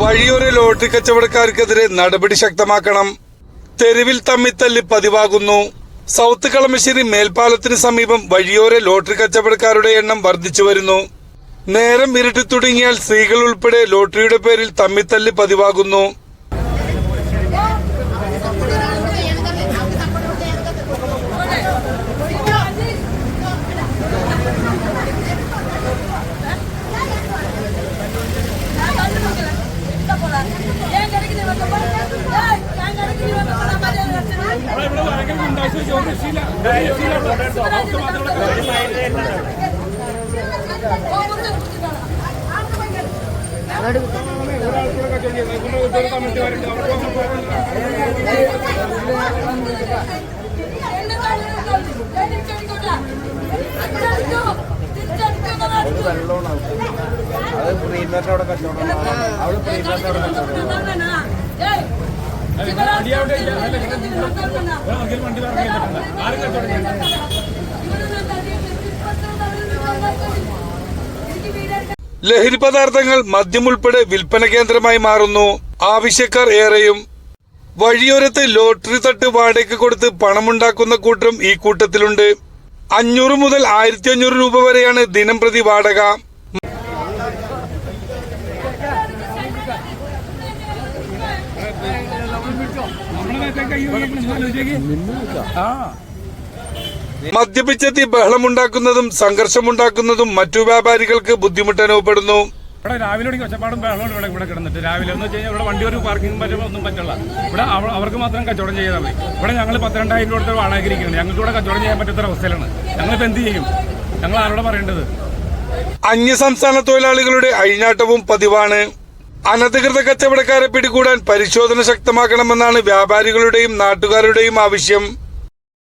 വഴിയോര ലോട്ടറി കച്ചവടക്കാർക്കെതിരെ നടപടി ശക്തമാക്കണം. തെരുവിൽ തമ്മിത്തല്ല് പതിവാകുന്നു. സൗത്ത് കളമശ്ശേരി മേൽപ്പാലത്തിന് സമീപം വഴിയോര ലോട്ടറി കച്ചവടക്കാരുടെ എണ്ണം വർദ്ധിച്ചു വരുന്നു. നേരം ഇരുട്ടി തുടങ്ങിയാൽ സ്ത്രീകൾ ഉൾപ്പെടെ ലോട്ടറിയുടെ പേരിൽ തമ്മിത്തല്ല് പതിവാകുന്നു. അത് പ്രീമിയറിന്റെ അവിടെ കച്ചവടം അവിടെ പ്രീമിയറിന്റെ അവിടെ കച്ചവടം ലഹരി പദാർത്ഥങ്ങൾ മദ്യം ഉൾപ്പെടെ വിൽപ്പന കേന്ദ്രമായി മാറുന്നു. ആവശ്യക്കാർ ഏറെയും വഴിയോരത്ത് ലോട്ടറി തട്ട് വാടകയ്ക്ക് കൊടുത്ത് പണമുണ്ടാക്കുന്ന കൂട്ടം ഈ കൂട്ടത്തിലുണ്ട്. അഞ്ഞൂറ് മുതൽ ആയിരത്തി അഞ്ഞൂറ് രൂപ വരെയാണ് ദിനം പ്രതി വാടക. മദ്യപിച്ചെത്തി ബഹളമുണ്ടാക്കുന്നതും സംഘർഷമുണ്ടാക്കുന്നതും മറ്റു വ്യാപാരികൾക്ക് ബുദ്ധിമുട്ട് അനുഭവപ്പെടുന്നു ഇവിടെ രാവിലെ തുടങ്ങി ഒച്ചപ്പാടും ബഹളം ഇവിടെ ഇവിടെ കിടന്നിട്ട്. രാവിലെ എന്ന് വെച്ച് കഴിഞ്ഞാൽ ഇവിടെ വണ്ടി ഒരു പാർക്കിംഗ് പറ്റുമ്പോൾ ഒന്നും പറ്റില്ല ഇവിടെ അവർക്ക് മാത്രം കച്ചവടം ചെയ്താൽ മതി. ഇവിടെ ഞങ്ങൾ പന്ത്രണ്ടായിരം രൂപ കൊടുത്ത് വാടക ഇരിക്കുന്നത് ഞങ്ങൾക്ക് ഇവിടെ കച്ചവടം ചെയ്യാൻ പറ്റാത്ത അവസ്ഥയിലാണ് ഞങ്ങളിപ്പോൾ എന്ത് ചെയ്യും? ഞങ്ങൾ ആരോട് പറയേണ്ടത്? അന്യസംസ്ഥാന തൊഴിലാളികളുടെ അഴിഞ്ഞാട്ടവും പതിവാണ്. അനധികൃത കച്ചവടക്കാരെ പിടികൂടാൻ പരിശോധന ശക്തമാക്കണമെന്നാണ് വ്യാപാരികളുടെയും നാട്ടുകാരുടെയും ആവശ്യം.